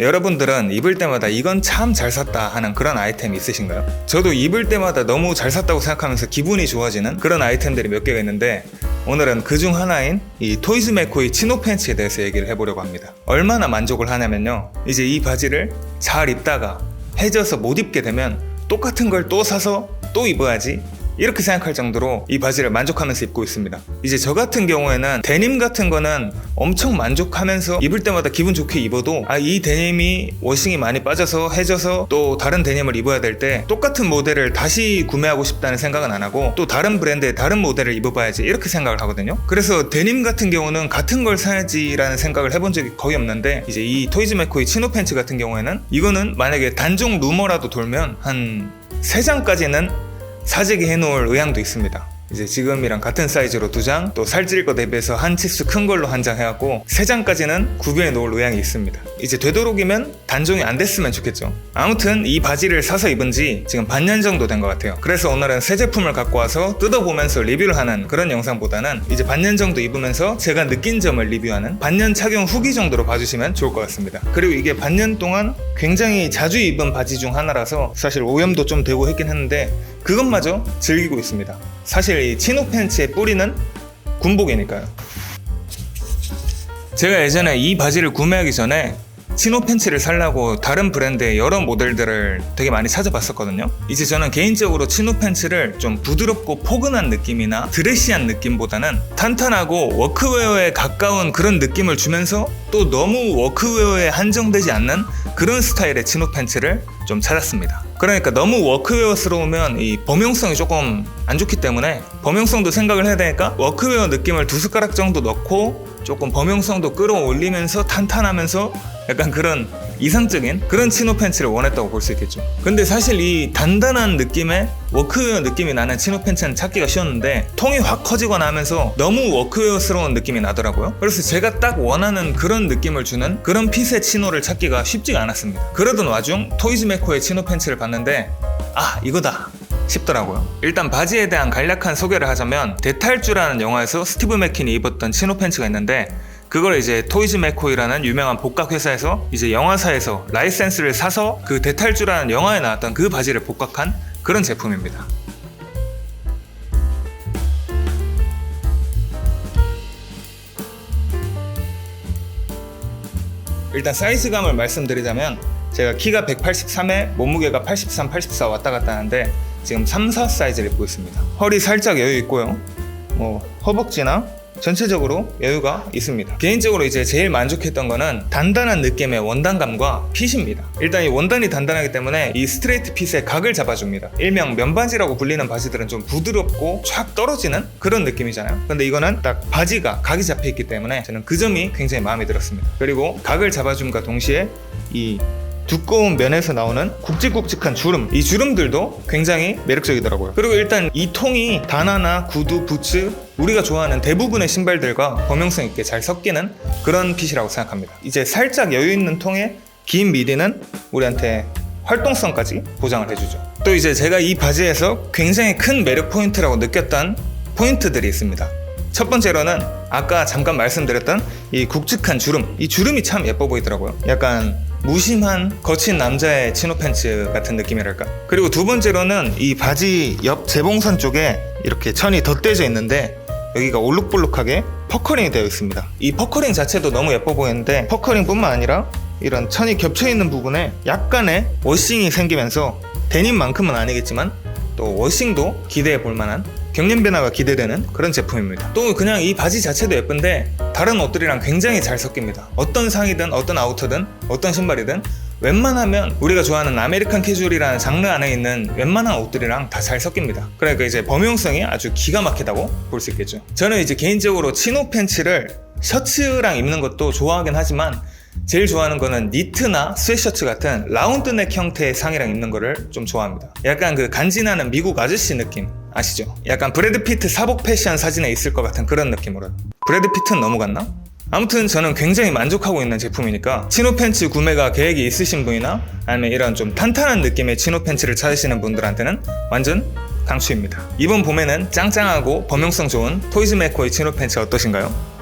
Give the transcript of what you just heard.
여러분들은 입을 때마다 이건 참 잘 샀다 하는 그런 아이템 있으신가요? 저도 입을 때마다 너무 잘 샀다고 생각하면서 기분이 좋아지는 그런 아이템들이 몇 개가 있는데 오늘은 그 중 하나인 이 토이즈 메코의 치노 팬츠에 대해서 얘기를 해보려고 합니다. 얼마나 만족을 하냐면요. 이제 이 바지를 잘 입다가 해져서 못 입게 되면 똑같은 걸 또 사서 또 입어야지 이렇게 생각할 정도로 이 바지를 만족하면서 입고 있습니다. 이제 저 같은 경우에는 데님 같은 거는 엄청 만족하면서 입을 때마다 기분 좋게 입어도 아 이 데님이 워싱이 많이 빠져서 해져서 또 다른 데님을 입어야 될 때 똑같은 모델을 다시 구매하고 싶다는 생각은 안 하고 또 다른 브랜드의 다른 모델을 입어봐야지 이렇게 생각을 하거든요. 그래서 데님 같은 경우는 같은 걸 사야지라는 생각을 해본 적이 거의 없는데 이제 이 토이즈 메코의 치노 팬츠 같은 경우에는 이거는 만약에 단종 루머라도 돌면 한 3장까지는 사재기 해놓을 의향도 있습니다. 이제 지금이랑 같은 사이즈로 두 장, 또 살찔 거 대비해서 한 치수 큰 걸로 한 장 해갖고 세 장까지는 구비해 놓을 의향이 있습니다. 이제 되도록이면 단종이 안 됐으면 좋겠죠. 아무튼 이 바지를 사서 입은 지 지금 반년 정도 된 것 같아요. 그래서 오늘은 새 제품을 갖고 와서 뜯어보면서 리뷰를 하는 그런 영상보다는 이제 반년 정도 입으면서 제가 느낀 점을 리뷰하는 반년 착용 후기 정도로 봐주시면 좋을 것 같습니다. 그리고 이게 반년 동안 굉장히 자주 입은 바지 중 하나라서 사실 오염도 좀 되고 했긴 했는데 그것마저 즐기고 있습니다. 사실 이 치노 팬츠의 뿌리는 군복이니까요. 제가 예전에 이 바지를 구매하기 전에 치노 팬츠를 살라고 다른 브랜드의 여러 모델들을 되게 많이 찾아봤었거든요. 이제 저는 개인적으로 치노 팬츠를 좀 부드럽고 포근한 느낌이나 드레시한 느낌보다는 탄탄하고 워크웨어에 가까운 그런 느낌을 주면서 또 너무 워크웨어에 한정되지 않는 그런 스타일의 치노 팬츠를 좀 찾았습니다. 그러니까 너무 워크웨어스러우면 이 범용성이 조금 안 좋기 때문에 범용성도 생각을 해야 되니까 워크웨어 느낌을 두 숟가락 정도 넣고 조금 범용성도 끌어올리면서 탄탄하면서 약간 그런 이상적인 그런 치노 팬츠를 원했다고 볼 수 있겠죠. 근데 사실 이 단단한 느낌의 워크웨어 느낌이 나는 치노 팬츠는 찾기가 쉬웠는데 통이 확 커지거나 하면서 너무 워크웨어스러운 느낌이 나더라고요. 그래서 제가 딱 원하는 그런 느낌을 주는 그런 핏의 치노를 찾기가 쉽지가 않았습니다. 그러던 와중 토이즈 메코의 치노 팬츠를 봤는데 아 이거다 싶더라고요. 일단 바지에 대한 간략한 소개를 하자면 데탈주라는 영화에서 스티브 맥킨이 입었던 치노 팬츠가 있는데 그걸 이제 토이즈 메코이라는 유명한 복각 회사에서 이제 영화사에서 라이센스를 사서 그 데탈주라는 영화에 나왔던 그 바지를 복각한 그런 제품입니다. 일단 사이즈감을 말씀드리자면 제가 키가 183에 몸무게가 83, 84 왔다 갔다 하는데 지금 3, 4 사이즈를 입고 있습니다. 허리 살짝 여유 있고요. 뭐 허벅지나 전체적으로 여유가 있습니다. 개인적으로 이제 제일 만족했던 거는 단단한 느낌의 원단감과 핏입니다. 일단 이 원단이 단단하기 때문에 이 스트레이트 핏의 각을 잡아줍니다. 일명 면바지라고 불리는 바지들은 좀 부드럽고 촥 떨어지는 그런 느낌이잖아요. 근데 이거는 딱 바지가 각이 잡혀 있기 때문에 저는 그 점이 굉장히 마음에 들었습니다. 그리고 각을 잡아줌과 동시에 이 두꺼운 면에서 나오는 굵직굵직한 주름. 이 주름들도 굉장히 매력적이더라고요. 그리고 일단 이 통이 다나나 구두, 부츠 우리가 좋아하는 대부분의 신발들과 범용성 있게 잘 섞이는 그런 핏이라고 생각합니다. 이제 살짝 여유 있는 통에 긴 미디는 우리한테 활동성까지 보장을 해주죠. 또 이제 제가 이 바지에서 굉장히 큰 매력 포인트라고 느꼈던 포인트들이 있습니다. 첫 번째로는 아까 잠깐 말씀드렸던 이 굵직한 주름. 이 주름이 참 예뻐 보이더라고요. 약간 무심한 거친 남자의 치노 팬츠 같은 느낌이랄까? 그리고 두 번째로는 이 바지 옆 재봉선 쪽에 이렇게 천이 덧대져 있는데 여기가 올룩볼룩하게 퍼커링이 되어 있습니다. 이 퍼커링 자체도 너무 예뻐 보이는데 퍼커링뿐만 아니라 이런 천이 겹쳐 있는 부분에 약간의 워싱이 생기면서 데님만큼은 아니겠지만 또 워싱도 기대해 볼 만한 경련 변화가 기대되는 그런 제품입니다. 또 그냥 이 바지 자체도 예쁜데 다른 옷들이랑 굉장히 잘 섞입니다. 어떤 상이든 어떤 아우터든 어떤 신발이든 웬만하면 우리가 좋아하는 아메리칸 캐주얼이라는 장르 안에 있는 웬만한 옷들이랑 다 잘 섞입니다. 그러니까 이제 범용성이 아주 기가 막히다고 볼 수 있겠죠. 저는 이제 개인적으로 치노 팬츠를 셔츠랑 입는 것도 좋아하긴 하지만 제일 좋아하는 거는 니트나 스웨셔츠 같은 라운드넥 형태의 상이랑 입는 거를 좀 좋아합니다. 약간 그 간지나는 미국 아저씨 느낌 아시죠? 약간 브래드 피트 사복 패션 사진에 있을 것 같은 그런 느낌으로. 브래드 피트는 같나? 아무튼 저는 굉장히 만족하고 있는 제품이니까 치노 팬츠 구매가 계획이 있으신 분이나 아니면 이런 좀 탄탄한 느낌의 치노 팬츠를 찾으시는 분들한테는 완전 강추입니다. 이번 봄에는 짱짱하고 범용성 좋은 토이즈 메코의 치노 팬츠 어떠신가요?